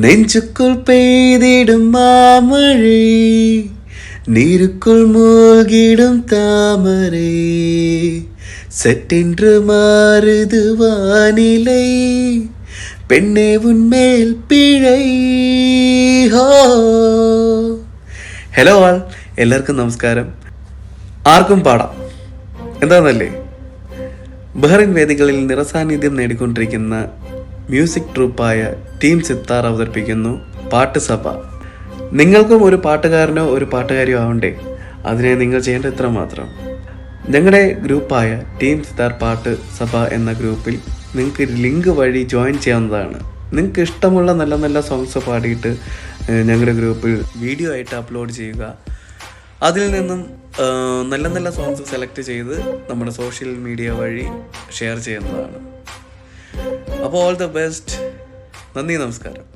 நெஞ்சுக்குள் பெய்திடும் மாமழை நீருக்குள் மூழ்கிடும் தாமரை சட்டென்று மாறுது வானிலை பெண்ணே உன்மேல் പിഴை ഹോ ഹലോ ആൾ എല്ലാവർക്കും നമസ്കാരം ആർക്കും പാടാം എന്താണെന്നല്ലേ ബഹ്റിൻ വേദികളിൽ നിറസാന്നിധ്യം നേടിക്കൊണ്ടിരിക്കുന്ന മ്യൂസിക് ട്രൂപ്പായ ടീം സിത്താർ അവതരിപ്പിക്കുന്നു പാട്ടുസഭ നിങ്ങൾക്കും ഒരു പാട്ടുകാരനോ ഒരു പാട്ടുകാരിയോ ആവണ്ടേ? അതിനെ നിങ്ങൾ ചെയ്യേണ്ട ഇത്ര മാത്രം ഞങ്ങളുടെ ഗ്രൂപ്പായ ടീം സിത്താർ പാട്ട് സഭ എന്ന ഗ്രൂപ്പിൽ നിങ്ങൾക്ക് ലിങ്ക് വഴി ജോയിൻ ചെയ്യാവുന്നതാണ്. നിങ്ങൾക്ക് ഇഷ്ടമുള്ള നല്ല നല്ല സോങ്സ് പാടിയിട്ട് ഞങ്ങളുടെ ഗ്രൂപ്പിൽ വീഡിയോ ആയിട്ട് അപ്ലോഡ് ചെയ്യുക. അതിൽ നിന്നും നല്ല നല്ല സോങ്സ് സെലക്ട് ചെയ്ത് നമ്മുടെ സോഷ്യൽ മീഡിയ വഴി ഷെയർ ചെയ്യുന്നതാണ്. അപ്പോൾ ഓൾ ദ ബെസ്റ്റ്. നന്ദി നമസ്കാരം.